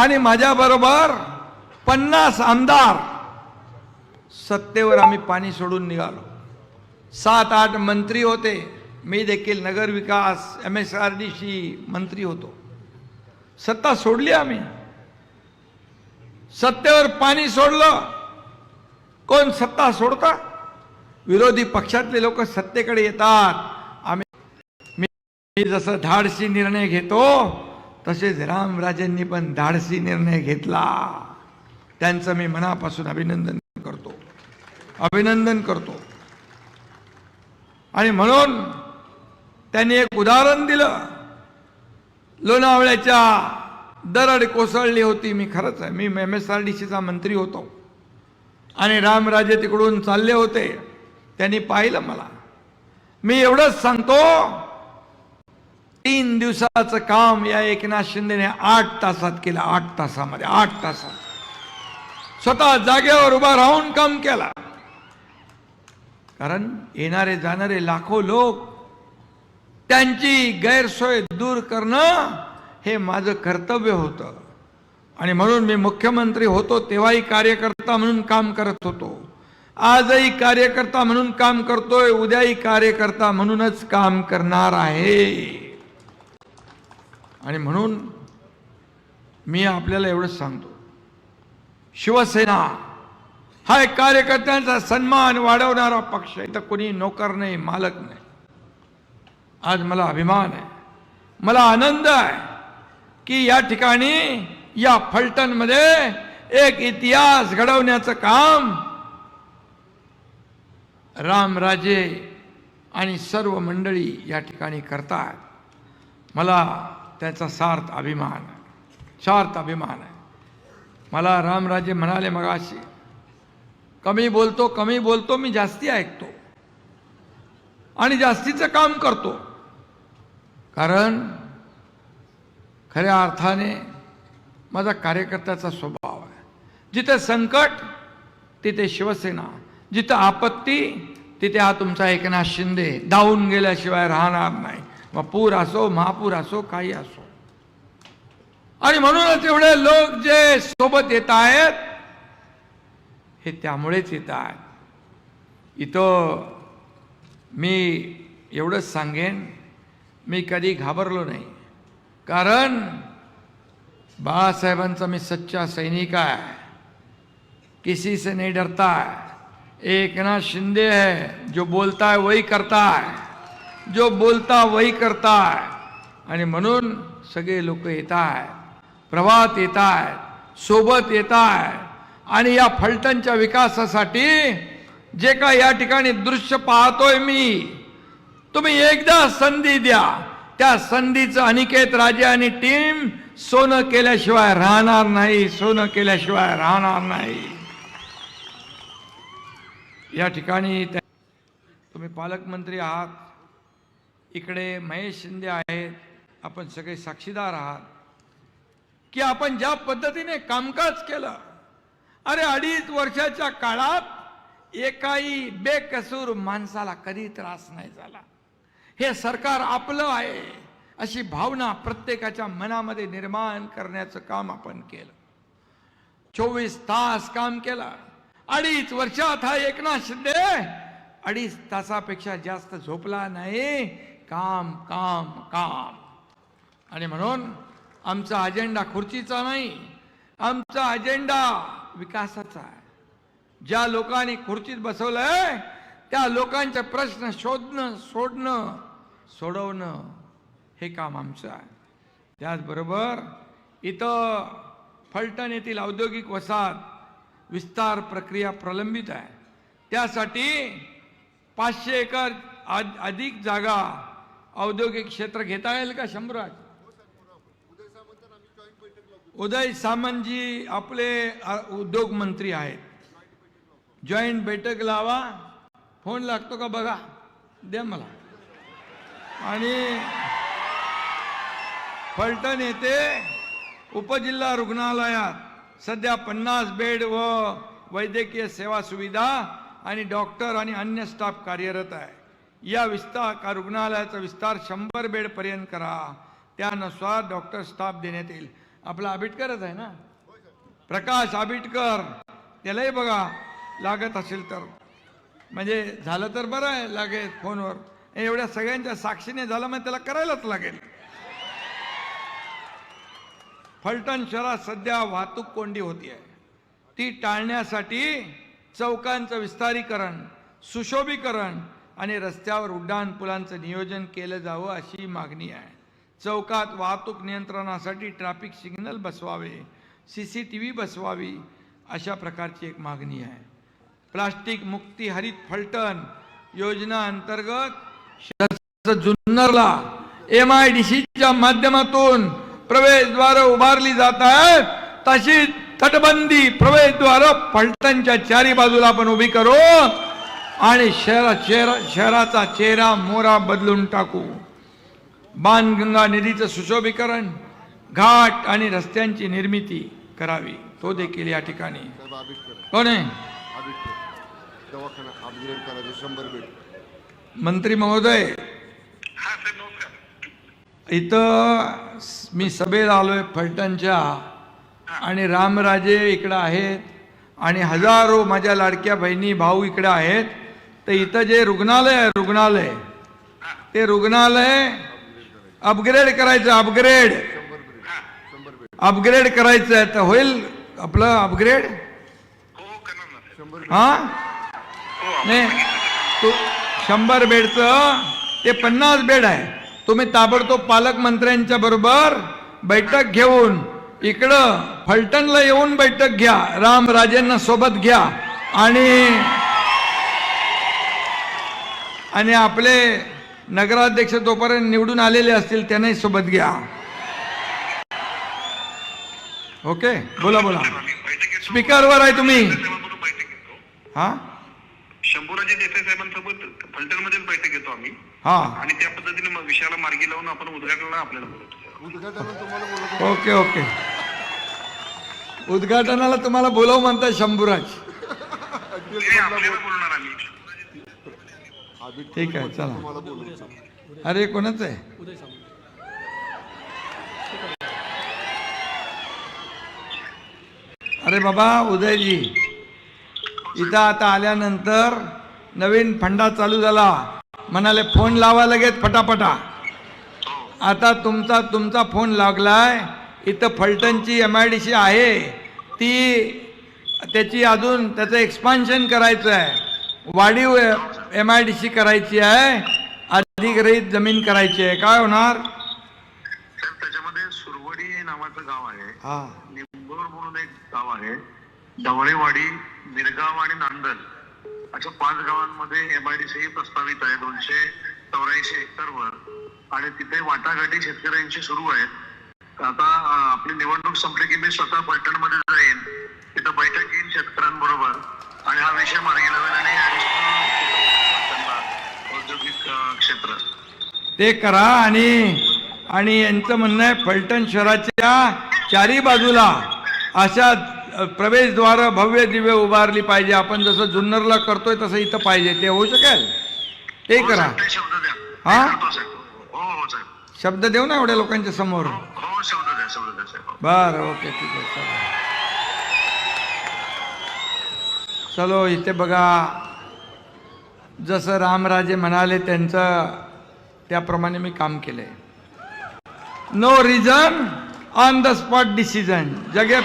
आणि माझ्याबरोबर पन्नास आमदार. सत्तेवर आम्ही पाणी सोडून निघालो. सात आठ मंत्री होते. मी देखील नगर विकास M S R D C मंत्री होतो. सत्ता सोडली आम्ही. सत्तेवर पाणी सोडलं. कोण सत्ता सोडता? विरोधी पक्षातले लोक सत्तेकडे येतात. आम्ही मी मी जसं धाडसी निर्णय घेतो तसेच रामराजेंनी पण धाडसी निर्णय घेतला. त्यांचं मी मनापासून अभिनंदन करतो. अभिनंदन करतो. आणि म्हणून त्यांनी एक उदाहरण दिलं. लोणावळ्याच्या दरड कोसळली होती. मी खरंच आहे मी एम एस आर डी सीचा मंत्री होतो. आणि रामराजे तिकडून चालले होते. त्यांनी पाहिलं मला. मी एवढंच सांगतो तीन दिवसाचं काम या एकनाथ शिंदेने आठ तासात केलं आठ तासामध्ये आठ तासात. स्वतः जागेवर उभा राहून काम केला. कारण येणारे जाणारे लाखो लोक त्यांची गैरसोय दूर करणं हे माझं कर्तव्य होतं. आणि म्हणून मी मुख्यमंत्री होतो तेव्हाही कार्यकर्ता म्हणून काम करत होतो. आजही कार्यकर्ता म्हणून काम करतोय उद्याही कार्यकर्ता म्हणूनच काम करणार आहे. आणि म्हणून मी आपल्याला एवढंच सांगतो. शिवसेना हा एक कार्यकर्त्यांचा सन्मान वाढवणारा पक्ष आहे. तर कोणी नोकर नाही मालक नाही. आज मला अभिमान आहे. मला आनंद आहे की या ठिकाणी या फलटणमध्ये एक इतिहास घडवण्याचं काम रामराजे आणि सर्व मंडळी या ठिकाणी करतात मला त्याचा सार्थ अभिमान शार्थ सार्थ अभिमान आहे. मला रामराजे म्हणाले मगाशी कमी बोलतो कमी बोलतो मी जास्ती ऐकतो आणि जास्तीचं काम करतो. कारण खऱ्या अर्थाने माझा कार्यकर्त्याचा स्वभाव आहे. जिथे संकट तिथे शिवसेना. जिथं आपत्ती तिथे हा तुमचा एकनाथ शिंदे. धावून गेल्याशिवाय राहणार नाही. मग पूर असो महापूर असो काही असो. आणि म्हणूनच एवढे लोक जे सोबत येत आहेत हे त्यामुळेच येत आहेत. इथं मी एवढंच सांगेन मी कधी घाबरलो नाही. कारण बाळासाहेबांचा मी सच्चा सैनिक आहे. किसी से नहीं डरता है. एक ना शिंदे है जो बोलता है वही करता है. जो बोलता वही करता है। आणि म्हणून सगळे लोक येत आहेत प्रवाहात येत आहेत सोबत येत आहेत आणि या फलटणच्या विकासासाठी जे काय या ठिकाणी दृश्य पाहतोय मी तुम्ही एकदा संधी द्या. त्या संधीचं अनिकेत राजे आणि टीम सोनं केल्याशिवाय राहणार नाही सोनं केल्याशिवाय राहणार नाही. या ठिकाणी तुम्ही पालकमंत्री आहात. इकडे महेश शिंदे आहेत आपण सगळे साक्षीदार आहात की आपण ज्या पद्धतीने कामकाज केलं अरे अडीच वर्षाच्या काळात एकाही बेकसूर माणसाला कधी त्रास नाही झाला. हे सरकार आपलं आहे अशी भावना प्रत्येकाच्या मनामध्ये निर्माण करण्याचं काम आपण केलं. चोवीस तास काम केलं अडीच वर्षात हा एकनाथ शिंदे अडीच तासापेक्षा जास्त झोपला नाही काम काम काम. आणि म्हणून आमचा अजेंडा खुर्चीचा नाही आमचा अजेंडा विकासाचा आहे. ज्या लोकांनी खुर्चीत बसवलंय त्या लोकांचे प्रश्न शोधणं सोडणं सोडवणं हे काम आमचं आहे. त्याचबरोबर इथं फलटण येथील औद्योगिक वसाहत विस्तार प्रक्रिया प्रलंबित आहे. त्यासाठी पाचशे एकर आद- अधिक जागा औद्योगिक क्षेत्र घेता येईल का शंभराज उदय सामंतजी आपले उद्योग मंत्री आहेत. जॉईंट बैठक लावा. फोन लागतो का बघा? द्या मला. आणि फलटण येथे उपजिल्हा रुग्णालयात सध्या पन्नास बेड व वैद्यकीय सेवा सुविधा आणि डॉक्टर आणि अन्य स्टाफ कार्यरत आहे. या विस्तार का रुग्णालयाचा विस्तार शंभर बेडपर्यंत करा. त्यानुसार डॉक्टर स्टाफ देण्यात येईल. आपला आबिटकरच आहे ना? प्रकाश आबिटकर. त्यालाही बघा. लागत असेल तर. म्हणजे झालं तर बरं आहे लागेल फोनवर. एवढ्या सगळ्यांच्या साक्षीने झालं मग त्याला करायलाच लागेल. फलटण शहरात सध्या वाहतूक कोंडी होती आहे. ती टाळण्यासाठी चौकांचं विस्तारीकरण सुशोभीकरण आणि रस्त्यावर उड्डाण पुलांचं नियोजन केलं जावं अशी मागणी आहे. चौकात वाहतूक नियंत्रणासाठी ट्रॅफिक सिग्नल बसवावे सी सी टी व्ही बसवावी अशा प्रकारची एक मागणी आहे. प्लास्टिक मुक्ती हरित फलटण योजना अंतर्गत जुन्नरला एम आय डी सीच्या माध्यमातून प्रवेशद्वार उभारली जात आहेत. तशी तटबंदी प्रवेशद्वार फलटणच्या चारी बाजूला आपण उभी करू आणि शहरा चेहरा शहराचा चेहरा मोरा बदलून टाकू. बाणगंगा नदीचं सुशोभीकरण घाट आणि रस्त्यांची निर्मिती करावी. तो देखील या ठिकाणी. कोण आहे? मंत्री महोदय. हा इथं मी सभेला आलोय फलटणच्या. आणि रामराजे इकडं आहेत. आणि हजारो माझ्या लाडक्या बहिणी भाऊ इकडे आहेत. तर इथं जे रुग्णालय आहे रुग्णालय. ते रुग्णालय अपग्रेड करायचं अपग्रेड अपग्रेड करायचं आहे तर होईल आपलं अपग्रेड हा? नाही. तू शंभर बेडचं ते पन्नास बेड आहे. तुम्ही ताबडतोब पालकमंत्र्यांच्या बरोबर बैठक घेऊन इकडं फलटणला येऊन बैठक घ्या. रामराजेंना सोबत घ्या. आणि आणि आपले नगराध्यक्ष तोपर्यंत निवडून आलेले असतील त्यांनाही सोबत घ्या. ओके? बोला बोला. घेतो स्पीकरवर आहे तुम्ही. हा? शंभूराजे देसाई साहेबांसोबत फलटण मध्येच बैठक घेतो आम्ही. हा. आणि त्या पद्धतीने मग विषयाला मार्गी लावून आपण उद्घाटनाला आपल्याला बोलवतो. बोलतो ओके ओके. उद्घाटनाला तुम्हाला बोलव म्हणतात शंभूराज. आपल्याला बोलणार आम्ही. ठीक आहे चला. अरे कोणाचं आहे? अरे बाबा उदयजी. इथं आता आल्यानंतर नवीन फंडा चालू झाला. म्हणाले फोन लावा लगेच फटाफटा. आता तुमचा तुमचा फोन लागलाय. इथं फलटणची एम आय डी सी आहे. ती त्याची अजून त्याचं एक्सपान्शन करायचं आहे वाढीव एम आय डी सी करायची आहे. अधिग्रहित जमीन करायची आहे. काय होणार? त्याच्यामध्ये सुरवडी नावाचं गाव आहे. हा. निंबोर म्हणून एक गाव आहे. ढवळेवाडी मिरगाव आणि नांदल. अशा पाच गावांमध्ये एमआयडीसी प्रस्तावित आहे. दोनशे चौऱ्याऐंशी हेक्टरवर आणि तिथे वाटाघाटी शेतकऱ्यांची सुरू आहेत आता आपली निवडणूक संपली की मी स्वतः पलटणमध्ये जाईन. तिथं बैठक घेईन शेतकऱ्यांबरोबर. आणि हा विषय मार्गी लावेल आणि औद्योगिक क्षेत्र. ते करा आणि आणि यांचं म्हणणं आहे फलटण शहराच्या चारी बाजूला अशा प्रवेशद्वार भव्य दिव्य उभारली पाहिजे. आपण जसं जुन्नरला करतोय तसं इथं पाहिजे. ते होऊ शकेल? ते हो, करा. हा? हो हो शब्द देऊ ना एवढ्या लोकांच्या समोर. हो. बर ओके ठीक आहे चला. चलो इथे बघा. जसं रामराजे म्हणाले त्यांचं त्याप्रमाणे मी काम केलंय. No reason on the spot decision जगे